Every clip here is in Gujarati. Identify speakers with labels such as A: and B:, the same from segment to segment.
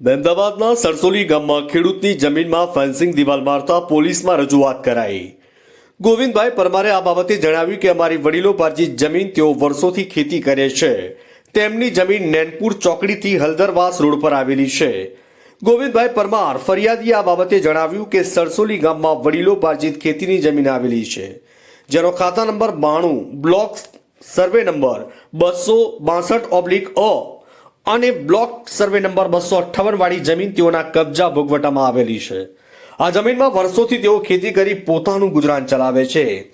A: મહેમદાબાદના સરસોલી ગામમાં ખેડૂતની જમીનમાં ફેન્સિંગ દિવાલ મારતા પોલીસમાં રજૂઆત કરાઈ. ગોવિંદભાઈ પરમારે આ બાબતે જણાવ્યું કે અમારી વડીલો પાર્જિત જમીન તેઓ વર્ષોથી ખેતી કરે છે. તેમની જમીન નેનપુર ચોકડીથી હલદરવાસ રોડ પર આવેલી છે. ગોવિંદભાઈ પરમાર ફરિયાદીએ આ બાબતે જણાવ્યું કે સરસોલી ગામમાં વડીલો પાર્જિત ખેતીની જમીન આવેલી છે. જેનો ખાતા નંબર બાણું બ્લોક સર્વે નંબર બસો બાસઠ ઓબ્લિક અ અને બ્લોક સર્વે નંબર બસો અઠ્ઠાવનવાળી જમીન તેઓના કબજા ભોગવટામાં આવેલી છે. આ જમીનમાં વર્ષોથી તેઓ ખેતી કરી પોતાનું ગુજરાન ચલાવે છે.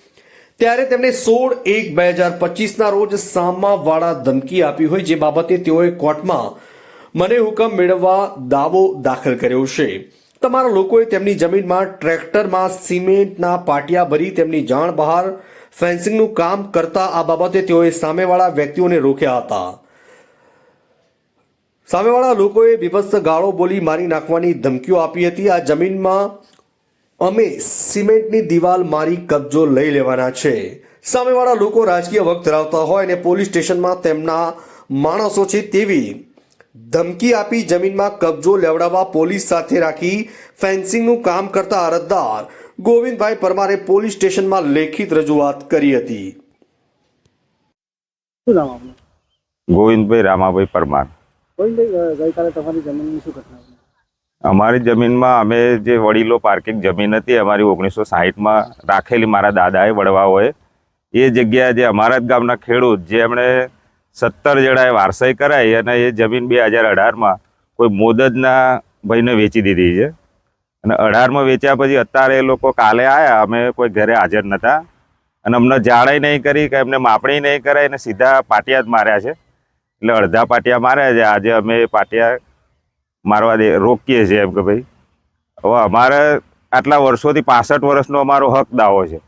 A: ત્યારે તેમણે સોળ એક બે હજાર પચીસના રોજ સામાવાળા ધમકી આપી હોય જે બાબતે તેઓએ કોર્ટમાં મને હુકમ મેળવવા દાવો દાખલ કર્યો છે. તમારા લોકોએ તેમની જમીનમાં ટ્રેક્ટરમાં સિમેન્ટના પાટિયા ભરી તેમની જાણ બહાર ફેન્સિંગનું કામ કરતા આ બાબતે તેઓએ સામેવાળા વ્યક્તિઓને રોક્યા હતા. સામેવાળા લોકોએ બીભત્સ ગાળો બોલી મારી નાખવાની ધમકીઓ આપી હતી. આ જમીનમાં અમે સિમેન્ટની દિવાલ મારી કબજો લઈ લેવાના છે. સામેવાળા લોકો રાજકીય વખત ધરાવતા હોય અને પોલીસ સ્ટેશનમાં તેમના માણસો છે તેવી ધમકી આપી જમીનમાં કબજો લેવડાવવા પોલીસ સાથે રાખી ફેન્સિંગનું કામ કરતા અરજદાર ગોવિંદભાઈ પરમારે પોલીસ સ્ટેશનમાં લેખિત રજૂઆત કરી હતી.
B: શું
C: ગોવિંદભાઈ રામાભાઈ પરમાર. અમારી જમીનમાં અમે જે વડીલો પાર્કિંગ જમીન હતી, અમારી ઓગણીસો સાહીઠમાં રાખેલી મારા દાદાએ, વડવાઓએ, એ જગ્યા જે અમારા જ ગામના ખેડૂત, જે એમણે સત્તર જણાએ વારસાઈ કરાઈ અને એ જમીન બે હજાર અઢારમાં કોઈ મોદદના ભાઈને વેચી દીધી છે. અને અઢારમાં વેચ્યા પછી અત્યારે એ લોકો કાલે આવ્યા અમે કોઈ ઘરે હાજર નહોતા. અને અમને જાણાઈ નહીં કરી કે એમને માપણી નહીં કરાય અને સીધા પાટિયા જ માર્યા છે. એટલે અડધા પાટિયા માર્યા છે. આજે અમે પાટિયા મારવા દે રોકીએ છીએ એમ કે ભાઈ. હવે અમારે આટલા વર્ષોથી પાસઠ વર્ષનો અમારો હક દાવો છે.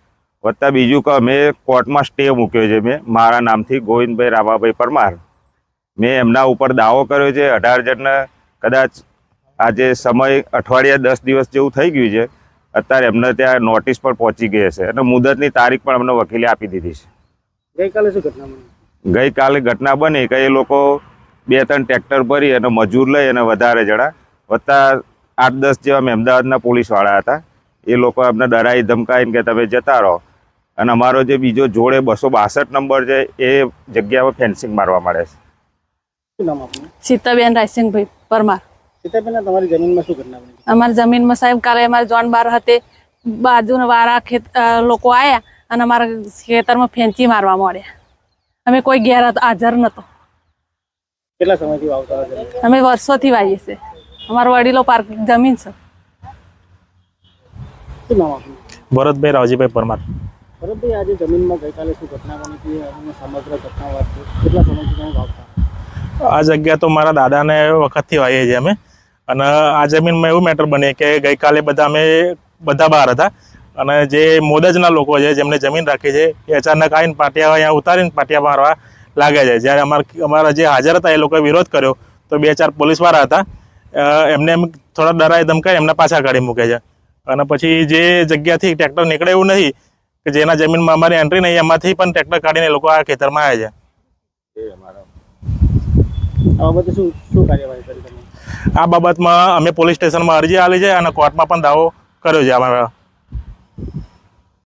C: વત્તા બીજું કે અમે કોર્ટમાં સ્ટે મૂક્યો છે. મેં મારા નામથી ગોવિંદભાઈ રામાભાઈ પરમાર, મેં એમના ઉપર દાવો કર્યો છે. અઢાર જણને કદાચ આજે સમય અઠવાડિયા દસ દિવસ જેવું થઈ ગયું છે. અત્યારે એમને ત્યાં નોટિસ પણ પહોંચી ગઈ હશે. અને મુદતની તારીખ પણ અમને વકીલે આપી દીધી છે.
B: ગઈકાલે શું ઘટના
C: ગઈકાલે ઘટના બની કે એ લોકો બે ત્રણ ટ્રેક્ટર ભરી અને મજૂર લઈ અને વધારે જણા વત્તા આઠ દસ જેવા મેં અમદાવાદના પોલીસવાળા હતા. એ લોકો અમને ડરાઈ ધમકાઈને કે તમે જતા રહો. અને અમારો જે બીજો જોડે બસો બાસઠ નંબર છે એ જગ્યામાં ફેન્સિંગ મારવા મળે છે.
D: સીતાબેન રાયસિંગભાઈ પરમાર.
B: સીતાબેન તમારી જમીનમાં શું ઘટના બની?
D: અમારી જમીનમાં સાહેબ કાલે અમારે જોન બાર હતે બાજુના વાળા ખેત લોકો આવ્યા અને અમારા ખેતરમાં ફેંચી મારવા મળ્યા અમે કોઈ ઘેર હતો- હાજર નતો
B: કેટલા સમયથી વાવતા હતા
D: અમે વર્ષોથી વાવીએ છીએ. અમારા વડીલો પાર્ક જમીન છે.
B: શું નામ આપનું?
E: ભરતભાઈ રાવજીભાઈ પરમાર.
B: ભરતભાઈ આજે જમીનમાં ગઈકાલે શું ઘટના બની હતી? અને સમગ્ર ઘટના વાત કેટલા સમયથી તમે વાવતા?
E: આ જગ્યા તો મારા દાદાને વખતથી વાવીએ છીએ અમે. અને આ જમીનમાં એવું મેટર બને કે ગઈકાલે બધા અમે બધા બહાર હતા. અને જે મોદજના લોકો છે જેમને જમીન રાખી છે એ અચાનક આવીને પાટિયા અહીંયા ઉતારીને પાટિયા મારવા લાગે છે. જ્યારે અમારા અમારા જે હાજર હતા એ લોકોએ વિરોધ કર્યો તો બે ચાર પોલીસવાળા હતા. એમને એમ થોડા ડરાય ધમકાય એમને પાછા કાઢી મૂકે છે. અને પછી જે જગ્યાથી ટ્રેક્ટર નીકળે એવું નથી કે જેના જમીનમાં અમારી એન્ટ્રી નહીં એમાંથી પણ ટ્રેક્ટર કાઢીને લોકો આ ખેતરમાં આવે છે.
B: આ બાબતે શું શું કાર્યવાહી
E: આ બાબતમાં અમે પોલીસ સ્ટેશનમાં અરજી આપી છે અને કોર્ટમાં પણ દાવો કર્યો છે અમારા.